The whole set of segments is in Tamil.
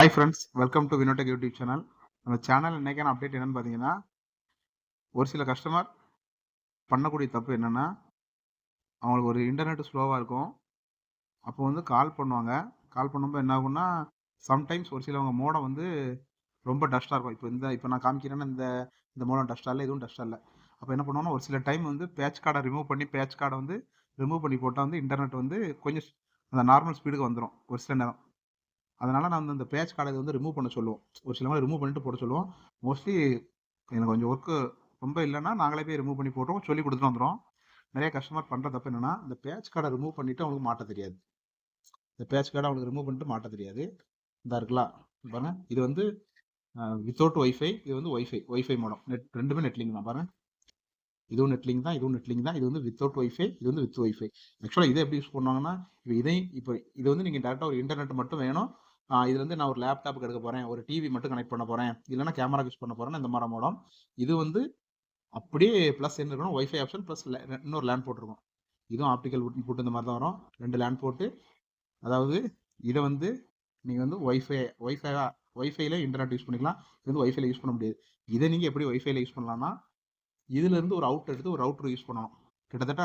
Hi friends welcome to Vinotech YouTube channel நம்ம சேனல் இன்னைக்கான அப்டேட் என்னன்னு பார்த்தீங்கன்னா ஒரு சில கஸ்டமர் பண்ணக்கூடிய தப்பு என்னென்னா அவங்களுக்கு ஒரு இன்டர்நெட் ஸ்லோவாக இருக்கும். அப்போ வந்து கால் பண்ணுவாங்க. கால் பண்ணும்போது என்ன ஆகும்னா சம்டைம்ஸ் ஒரு சிலவங்க மோடம் வந்து ரொம்ப டஸ்ட்டாக இருக்கும். இப்போ இந்த இப்போ நான் காமிக்கிறேன்னா இந்த இந்த மோடம் டஸ்ட்டாக இல்லை எதுவும் டஸ்ட்டாக இல்லை. அப்போ என்ன பண்ணுவோம்னா ஒரு சில டைம் வந்து பேட்ச் கார்டை ரிமூவ் பண்ணி பேட்ச் கார்டை வந்து ரிமூவ் பண்ணி போட்டால் வந்து இன்டர்நெட் வந்து கொஞ்சம் அந்த நார்மல் ஸ்பீடுக்கு வந்துடும் ஒரு சில நேரம். அதனால நான் வந்து அந்த பேட்ச் கார்டை வந்து ரிமூவ் பண்ண சொல்லுவோம். ஒரு சிலவங்களை ரிமூவ் பண்ணிட்டு போட சொல்லுவோம். மோஸ்ட்லி எனக்கு கொஞ்சம் ஒர்க்கு ரொம்ப இல்லைன்னா நாங்களே போய் ரிமூவ் பண்ணி போட்டோம் சொல்லி கொடுத்துட்டு வந்துடும் நிறைய கஸ்டமர் பண்ணுற தப்பு என்னென்னா இந்த பேட்ச் கார்டை ரிமூவ் பண்ணிவிட்டு அவங்களுக்கு மாட்ட தெரியாது. இந்த பேட்ச் கார்டை அவங்களுக்கு ரிமூவ் பண்ணிட்டு மாட்ட தெரியாது. இந்த இருக்கலாம். பாருங்க. இது வந்து வித்தவுட் ஒய்ஃபை இது வந்து ஒய்ஃபை ஒய்ஃபை மோடம் நெட் ரெண்டுமே நெட்லிங் தான். பாருங்க. இதுவும் நெட்லிங் தான் இதுவும் நெட்லிங் தான். இது வந்து வித்தவுட் ஒய்ஃபை இது வந்து வித் ஒய்ஃபை ஆக்சுவலாக இதை எப்படி யூஸ் பண்ணுவாங்கன்னா இப்போ இதை இப்போ இது வந்து நீங்கள் டேரெக்டாக ஒரு இன்டர்நெட் மட்டும் வேணும். இதுலேருந்து நான் ஒரு லேப்டாப்புக்கு எடுக்க போகிறேன் ஒரு டிவி மட்டும் கனெக்ட் பண்ண போகிறேன் இல்லைன்னா கேமரா யூஸ் பண்ண போறேன் இந்த மாதிரி மோடம் இது வந்து அப்படியே ப்ளஸ் என்ன இருக்கணும்? ஒய்ஃபை ஆப்ஷன் ப்ளஸ் இன்னொரு லேண்ட் போட்டிருக்கும். இதுவும் ஆப்டிக்கல் போட்டு இந்த மாதிரி தான் வரும். ரெண்டு லேண்ட் போட்டு அதாவது இதை வந்து நீங்கள் வந்து ஒய்ஃபை ஒய்ஃபை ஒய்ஃபைல இன்டர்நெட் யூஸ் பண்ணிக்கலாம். இது வந்து ஒய்ஃபைல யூஸ் பண்ண முடியாது. இதை நீங்கள் எப்படி ஒய்ஃபைல யூஸ் பண்ணலாம்னா இதுலேருந்து ஒரு அவுட் எடுத்து ஒரு ரவுட்டர் யூஸ் பண்ணணும். கிட்டத்தட்ட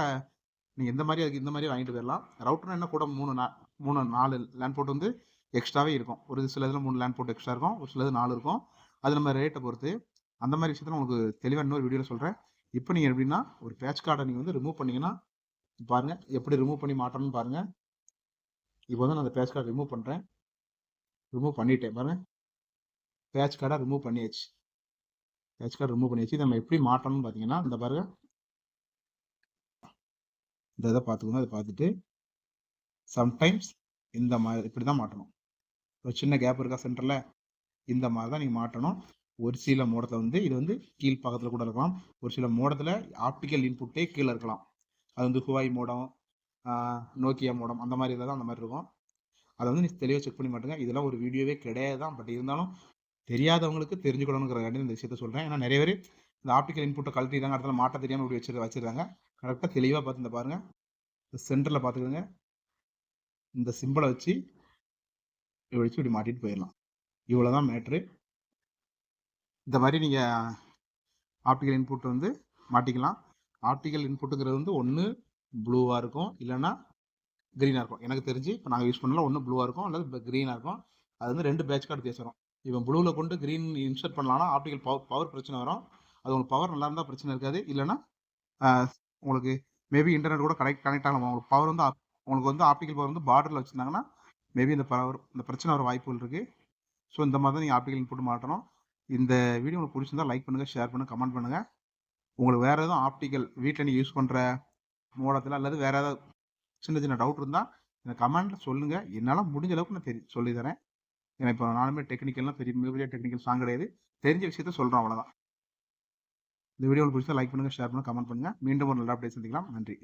நீங்கள் இந்த மாதிரி அதுக்கு இந்த மாதிரி வாங்கிட்டு போயிடலாம். ரவுட்டர் என்ன? கூட மூணு நா மூணு நாலு லேண்ட் போட்டு வந்து எக்ஸ்ட்ராவே இருக்கும். ஒரு சில இதில் மூணு லேண்ட் போட்டு எக்ஸ்ட்ரா இருக்கும் ஒரு சிலது நாலு இருக்கும். அது நம்ம ரேட்டை பொறுத்து. அந்த மாதிரி விஷயத்தில் உங்களுக்கு தெளிவாக இன்னொரு வீடியோவில் சொல்கிறேன் இப்போ நீங்கள் எப்படின்னா ஒரு பேட்ச் கார்டை நீங்கள் வந்து ரிமூவ் பண்ணிங்கன்னா பாருங்கள் எப்படி ரிமூவ் பண்ணி மாட்டணும்னு பாருங்கள் இப்போ வந்து நான் அந்த பேட்ச் கார்டை ரிமூவ் பண்ணுறேன் ரிமூவ் பண்ணிட்டேன் பாருங்கள் பேட்ச் கார்டை ரிமூவ் பண்ணியாச்சு. பேட்ச் கார்டு ரிமூவ் பண்ணியாச்சு. நம்ம எப்படி மாட்டணும்னு பார்த்தீங்கன்னா இந்த பாருங்கள் இந்த இதை பார்த்துக்கணும் அதை பார்த்துட்டு சம்டைம்ஸ் இந்த மாதிரி இப்படி தான் மாட்டணும் ஒரு சின்ன கேப் இருக்கா சென்டரில் இந்த மாதிரி தான் நீங்கள் மாட்டணும் ஒரு சில மோடத்தில் வந்து இது வந்து கீழ் பக்கத்தில் கூட இருக்கலாம். ஒரு சில மோடத்தில் ஆப்டிக்கல் இன்புட்டே கீழே இருக்கலாம். அது வந்து ஹுவாய் மோடம் நோக்கியா மோடம் அந்த மாதிரி இதில் தான் அந்த மாதிரி இருக்கும். அதை வந்து நீ தெளிவாக செக் பண்ணி மாட்டுங்க இதெல்லாம் ஒரு வீடியோவே கிடையாது தான் பட் இருந்தாலும் தெரியாதவங்களுக்கு தெரிஞ்சுக்கணுங்கிறக்காண்டி இந்த விஷயத்த சொல்கிறேன் ஏன்னா நிறைய பேர் இந்த ஆப்டிக்கல் இன்புட்டை கழட்டிடுறாங்க இடத்துல மாட்ட தெரியாமல் இப்படி வச்சு வச்சுருக்காங்க. கரெக்டாக தெளிவாக பார்த்து இந்த பாருங்கள் சென்டரில் பார்த்துக்கோங்க. இந்த சிம்பிளை வச்சு இப்படி வச்சு இப்படி மாட்டிட்டு போயிடலாம் இவ்வளோ தான் மேட்ரு இந்த மாதிரி நீங்கள் ஆப்டிக்கல் இன்புட் வந்து மாட்டிக்கலாம். ஆப்டிக்கல் இன்புட்டுங்கிறது வந்து ஒன்று ப்ளூவாக இருக்கும். இல்லைன்னா க்ரீனாக இருக்கும். எனக்கு தெரிஞ்சு இப்போ நாங்கள் யூஸ் பண்ணலாம் ஒன்று ப்ளூவாக இருக்கும். அல்லது க்ரீனாக இருக்கும். அது வந்து ரெண்டு பேட்ச் கார்டு பேசுகிறோம் இவன் ப்ளூவில் கொண்டு க்ரீன் இன்சர்ட் பண்ணலாம்னா ஆப்டிக்கல் பவர் பவர் பிரச்சனை வரும். அது உங்களுக்கு பவர் நல்லா இருந்தால் பிரச்சனை இருக்காது. இல்லைன்னா உங்களுக்கு மேபி இன்டர்நெட் கூட கனெக்ட் கனெக்ட் ஆகலாம். உங்களுக்கு பவர் வந்து உங்களுக்கு வந்து ஆப்டிக்கல் பவர் வந்து பார்டரில் வச்சுருந்தாங்கன்னா மேபி இந்த இந்த பிரச்சனை வர வாய்ப்புகள் இருக்குது ஸோ இந்த மாதிரி தான் நீங்கள் ஆப்டிக்கல் இன்புட் மாட்டணும். இந்த வீடியோ உங்களுக்கு பிடிச்சிருந்தா லைக் பண்ணுங்கள் ஷேர் பண்ணுங்கள் கமெண்ட் பண்ணுங்கள் உங்களுக்கு வேறு எதுவும் ஆப்டிக்கல் வீட்டில் நீங்கள் யூஸ் பண்ணுற மோடத்தில் அல்லது வேறு ஏதாவது சின்ன சின்ன டவுட் இருந்தால் இந்த கமெண்ட்டில் சொல்லுங்கள் என்னால் முடிஞ்ச அளவுக்கு நான் தெரி சொல்லித்தரேன் ஏன்னா இப்போ நானுமே டெக்னிக்கல்லாம் பெரிய மிகப்பெரிய டெக்னிக்கல் சாங் கிடையாது. தெரிஞ்ச விஷயத்த சொல்கிறோம் அவ்வளோதான் இந்த வீடியோ பிடிச்சா லைக் பண்ணுங்கள் ஷேர் பண்ணுங்கள் கமெண்ட் பண்ணுங்கள் மீண்டும் ஒரு நல்ல அப்டேட் சந்திக்கலாம். நன்றி.